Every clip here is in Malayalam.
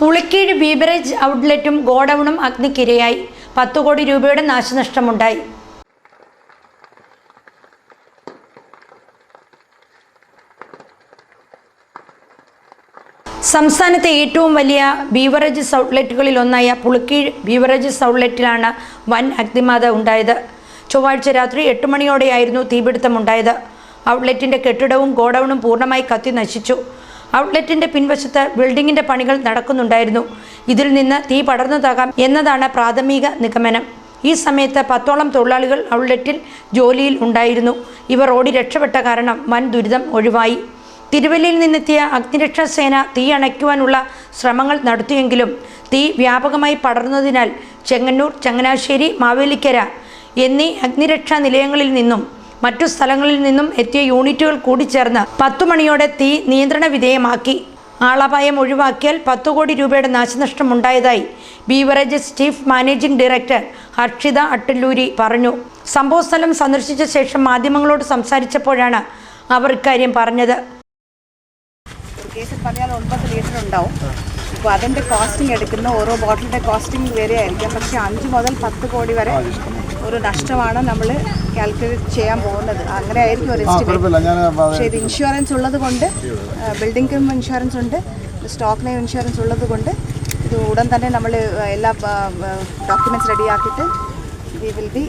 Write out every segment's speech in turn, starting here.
പുളിക്കീഴ് ബീവറേജ് ഔട്ട്ലെറ്റും ഗോഡൌണും അഗ്നിക്കിരയായി. പത്ത് കോടി രൂപയുടെ നാശനഷ്ടമുണ്ടായി. സംസ്ഥാനത്തെ ഏറ്റവും വലിയ ബീവറേജസ് ഔട്ട്ലെറ്റുകളിൽ ഒന്നായ പുളിക്കീഴ് ബീവറേജസ് ഔട്ട്ലെറ്റിലാണ് വൻ അഗ്നിബാധ ഉണ്ടായത്. ചൊവ്വാഴ്ച രാത്രി എട്ട് മണിയോടെയായിരുന്നു തീപിടുത്തം ഉണ്ടായത് ഔട്ട്ലെറ്റിന്റെ കെട്ടിടവും ഗോഡൌണും പൂർണമായി കത്തി നശിച്ചു. ഔട്ട്ലെറ്റിന്റെ പിൻവശത്ത് ബിൽഡിങ്ങിന്റെ പണികൾ നടക്കുന്നുണ്ടായിരുന്നു. ഇതിൽ നിന്ന് തീ പടർന്നതാകാം എന്നതാണ് പ്രാഥമിക നിഗമനം. ഈ സമയത്ത് പത്തോളം തൊഴിലാളികൾ ഔട്ട്ലെറ്റിൽ ജോലിയിൽ ഉണ്ടായിരുന്നു. ഇവർ ഓടി രക്ഷപ്പെട്ട കാരണം വൻ ദുരിതം ഒഴിവായി. തിരുവല്ലയിൽ നിന്നെത്തിയ അഗ്നിരക്ഷാ സേന തീ അണയ്ക്കുവാനുള്ള ശ്രമങ്ങൾ നടത്തിയെങ്കിലും തീ വ്യാപകമായി പടർന്നതിനാൽ ചെങ്ങന്നൂർ ചങ്ങനാശ്ശേരി മാവേലിക്കര എന്നീ അഗ്നിരക്ഷാ നിലയങ്ങളിൽ നിന്നും മറ്റു സ്ഥലങ്ങളിൽ നിന്നും എത്തിയ യൂണിറ്റുകൾ കൂടി ചേർന്ന് മണിയോടെ തീ നിയന്ത്രണ വിധേയമാക്കി. ആളപായം ഒഴിവാക്കിയാൽ പത്തു കോടി രൂപയുടെ നാശനഷ്ടം ഉണ്ടായതായി beverages chief managing director Harshita Attaluri പറഞ്ഞു. സംഭവസ്ഥലം സന്ദർശിച്ച ശേഷം മാധ്യമങ്ങളോട് സംസാരിച്ചപ്പോഴാണ് അവർ ഇക്കാര്യം പറഞ്ഞത്. കേസിൽ പറഞ്ഞാൽ ഒൻപത് ലിറ്റർ ഉണ്ടാവും. അപ്പോൾ അതിന്റെ കോസ്റ്റിംഗ് എടുക്കുന്ന ഓരോ ബോട്ടിലിന്റെ കോസ്റ്റിംഗ് വേറെ ആയിരിക്കാം. പക്ഷേ അഞ്ച് മുതൽ പത്ത് കോടി വരെ ഒരു നഷ്ടമാണ് നമ്മൾ കാൽക്കുലേറ്റ് ചെയ്യാൻ പോകുന്നത്. അങ്ങനെ ആയിരിക്കും ഒരു പക്ഷേ ഇത് ഇൻഷുറൻസ് ഉള്ളത് കൊണ്ട് ബിൽഡിംഗിനും ഇൻഷുറൻസ് ഉണ്ട് സ്റ്റോക്കിനും ഇൻഷുറൻസ് ഉള്ളത് കൊണ്ട് ഇത് ഉടൻ തന്നെ നമ്മൾ എല്ലാ ഡോക്യുമെന്റ്സ് റെഡിയാക്കിയിട്ട് we will be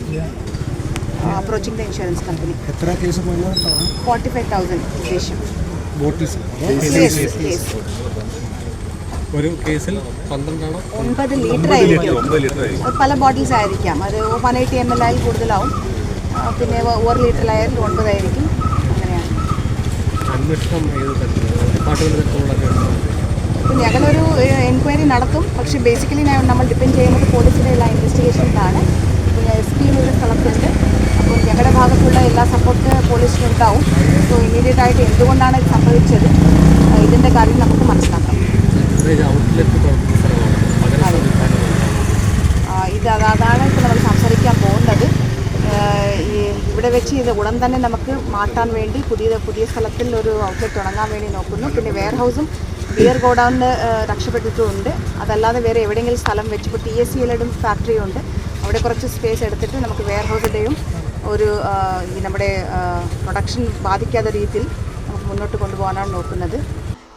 approaching the insurance company എത്ര കേസ് ഫോർട്ടി ഫൈവ് തൗസൻഡ് ഉദ്ദേശം yes. ഒരു കേസിൽ പന്ത്രണ്ടാണോ ഒൻപത് ലിറ്റർ ആയിരിക്കും. പല ബോട്ടിൽസ് ആയിരിക്കാം. അത് വൺ എയ്റ്റി എം എൽ ആയി കൂടുതലാവും. പിന്നെ ഒരു ലിറ്ററിലായാലും ഒൻപതായിരിക്കും. അങ്ങനെയാണ്. ഞങ്ങളൊരു എൻക്വയറി നടത്തും. പക്ഷേ ബേസിക്കലി നമ്മൾ ഡിപ്പെൻഡ് ചെയ്യുന്നത് പോലീസിന്റെ എല്ലാ ഇൻവെസ്റ്റിഗേഷനിലാണ് പിന്നെ എസ് പി ഒരു സ്ഥലത്തുണ്ട് അപ്പോൾ ഞങ്ങളുടെ ഭാഗത്തുള്ള എല്ലാ സപ്പോർട്ട് പോലീസിനുണ്ടാവും സോ ഇമ്മീഡിയറ്റ് ആയിട്ട് എന്തുകൊണ്ടാണ് ഇത് സംഭവിച്ചത്? ഇതിന്റെ കാര്യം നമുക്ക് മനസ്സിലാക്കാം ബീവറേജ് ഔട്ട്ലെറ്റ് പ്രവർത്തിക്കുന്ന സ്ഥലമാണ് പകര സംവിധാനമാണ് ആ, ഇത് അതാ- അതാണ് ഇപ്പോൾ നമ്മൾ സംസാരിക്കാൻ പോകുന്നത് ആ, ഈ ഇവിടെ വെച്ച് ഇത് ഉടൻ തന്നെ നമുക്ക് മാറ്റാൻ വേണ്ടി പുതിയ പുതിയ സ്ഥലത്തിൽ ഒരു ഔട്ട്ലെറ്റ് തുടങ്ങാൻ വേണ്ടി നോക്കുന്നു. പിന്നെ വെയർ ഹൗസും ബിയർ ഗോഡൗണിന് രക്ഷപ്പെട്ടിട്ടുമുണ്ട്. അതല്ലാതെ വേറെ എവിടെയെങ്കിലും സ്ഥലം വെച്ച് ഇപ്പോൾ ടി എസ് സിയിലും ഫാക്ടറി ഉണ്ട്. അവിടെ കുറച്ച് സ്പേസ് എടുത്തിട്ട് നമുക്ക് വെയർ ഹൗസിന്റെയും ഒരു നമ്മുടെ പ്രൊഡക്ഷൻ ബാധിക്കാത്ത രീതിയിൽ നമുക്ക് മുന്നോട്ട് കൊണ്ടുപോകാനാണ് നോക്കുന്നത്.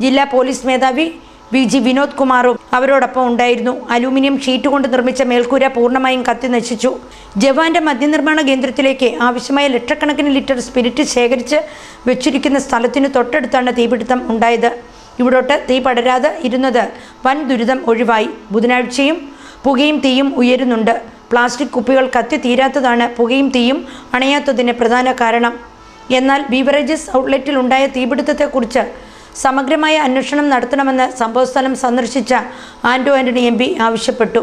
ജില്ലാ പോലീസ് മേധാവി വി ജി വിനോദ് കുമാറും അവരോടൊപ്പം ഉണ്ടായിരുന്നു. അലൂമിനിയം ഷീറ്റ് കൊണ്ട് നിർമ്മിച്ച മേൽക്കൂര പൂർണമായും കത്തി നശിച്ചു. ജവാന്റെ മദ്യനിർമ്മാണ കേന്ദ്രത്തിലേക്ക് ആവശ്യമായ ലക്ഷക്കണക്കിന് ലിറ്റർ സ്പിരിറ്റ് ശേഖരിച്ച് വെച്ചിരിക്കുന്ന സ്ഥലത്തിന് തൊട്ടടുത്താണ് തീപിടുത്തം ഉണ്ടായത്. ഇവിടോട്ട് തീ പടരാതെ ഇരുന്നത് വൻ ദുരിതം ഒഴിവായി. ബുധനാഴ്ചയും പുകയും തീയും ഉയരുന്നുണ്ട്. പ്ലാസ്റ്റിക് കുപ്പികൾ കത്തി തീരാത്തതാണ് പുകയും തീയും അണയാത്തതിന് പ്രധാന കാരണം. എന്നാൽ ബീവറേജസ് ഔട്ട്ലെറ്റിൽ ഉണ്ടായ തീപിടുത്തത്തെക്കുറിച്ച് സമഗ്രമായ അന്വേഷണം നടത്തണമെന്ന് സംഭവസ്ഥലം സന്ദർശിച്ച ആന്റോ ആന്റണി എം ആവശ്യപ്പെട്ടു.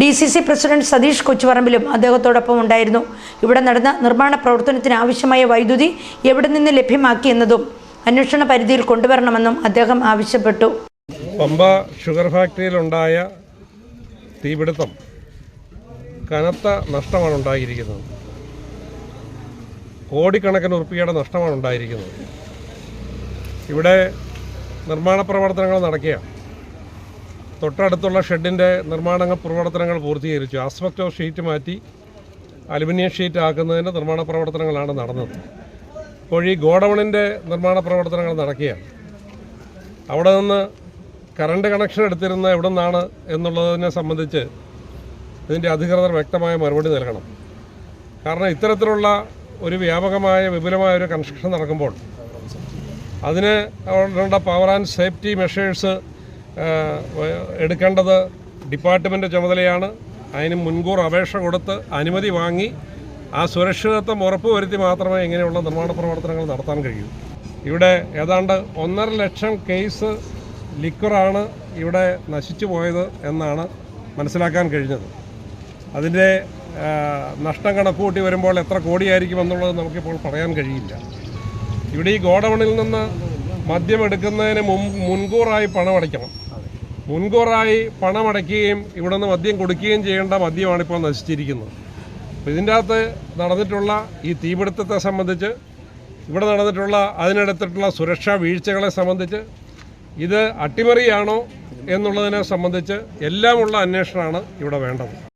D C C president Satheesh കൊച്ചുപറമ്പിലും അദ്ദേഹത്തോടൊപ്പം ഉണ്ടായിരുന്നു. ഇവിടെ നടന്ന നിർമ്മാണ പ്രവർത്തനത്തിന് ആവശ്യമായ വൈദ്യുതി എവിടെ നിന്ന് ലഭ്യമാക്കിയെന്നതും അന്വേഷണ പരിധിയിൽ കൊണ്ടുവരണമെന്നും അദ്ദേഹം ആവശ്യപ്പെട്ടു. പമ്പ ഷുഗർ ഫാക്ടറിയിലുണ്ടായ തീപിടുത്തം കനത്ത നഷ്ടമാണ് ഉണ്ടായിരിക്കുന്നത്. കോടിക്കണക്കിന് ഉറുപ്പികയുടെ നഷ്ടമാണ് ഉണ്ടായിരിക്കുന്നത്. ഇവിടെ നിർമ്മാണ പ്രവർത്തനങ്ങൾ നടക്കുകയാണ്. തൊട്ടടുത്തുള്ള ഷെഡിന്റെ നിർമ്മാണ പ്രവർത്തനങ്ങൾ പൂർത്തീകരിച്ചു. ആസ്പെക്റ്റോ ഷീറ്റ് മാറ്റി അലുമിനിയം ഷീറ്റ് ആക്കുന്നതിന് നിർമ്മാണ പ്രവർത്തനങ്ങളാണ് നടന്നത്. ഇപ്പോൾ ഈ ഗോഡൗണിന്റെ നിർമ്മാണ പ്രവർത്തനങ്ങൾ നടക്കുകയാണ്. അവിടെ നിന്ന് കറണ്ട് കണക്ഷൻ എടുത്തിരുന്ന എവിടെ നിന്നാണ് എന്നുള്ളതിനെ സംബന്ധിച്ച് ഇതിന്റെ അധികൃതർ വ്യക്തമായ മറുപടി നൽകണം. കാരണം ഇത്തരത്തിലുള്ള ഒരു വ്യാപകമായ വിപുലമായ ഒരു കൺസ്ട്രക്ഷൻ നടക്കുമ്പോൾ അതിന് ഉള്ള പവർ ആൻഡ് സേഫ്റ്റി മെഷേഴ്സ് എടുക്കേണ്ടത് ഡിപ്പാർട്ട്മെന്റ് ചുമതലയാണ്. അതിന് മുൻകൂർ അപേക്ഷ കൊടുത്ത് അനുമതി വാങ്ങി ആ സുരക്ഷിതത്വം ഉറപ്പുവരുത്തി മാത്രമേ ഇങ്ങനെയുള്ള നിർമ്മാണ പ്രവർത്തനങ്ങൾ നടത്താൻ കഴിയൂ. ഇവിടെ ഏതാണ്ട് ഒന്നര ലക്ഷം കേസ് ലിക്വറാണ് ഇവിടെ നശിച്ചു പോയത് എന്നാണ് മനസ്സിലാക്കാൻ കഴിഞ്ഞത്. അതിന്റെ നഷ്ടം കണക്കുകൂട്ടി വരുമ്പോൾ എത്ര കോടിയായിരിക്കും എന്നുള്ളത് നമുക്കിപ്പോൾ പറയാൻ കഴിയില്ല. ഇവിടെ ഈ ഗോഡൗണിൽ നിന്ന് മദ്യം എടുക്കുന്നതിന് മുൻ മുൻകൂറായി പണം അടയ്ക്കണം. മുൻകൂറായി പണം അടയ്ക്കുകയും ഇവിടെ നിന്ന് മദ്യം കൊടുക്കുകയും ചെയ്യേണ്ട മദ്യമാണ് ഇപ്പോൾ നശിച്ചിരിക്കുന്നത്. അപ്പോൾ ഇതിന്റെ അകത്ത് നടന്നിട്ടുള്ള ഈ തീപിടുത്തത്തെ സംബന്ധിച്ച് ഇവിടെ നടന്നിട്ടുള്ള അതിനെടുത്തിട്ടുള്ള സുരക്ഷാ വീഴ്ചകളെ സംബന്ധിച്ച് ഇത് അട്ടിമറിയാണോ എന്നുള്ളതിനെ സംബന്ധിച്ച് എല്ലാമുള്ള അന്വേഷണമാണ് ഇവിടെ വേണ്ടത്.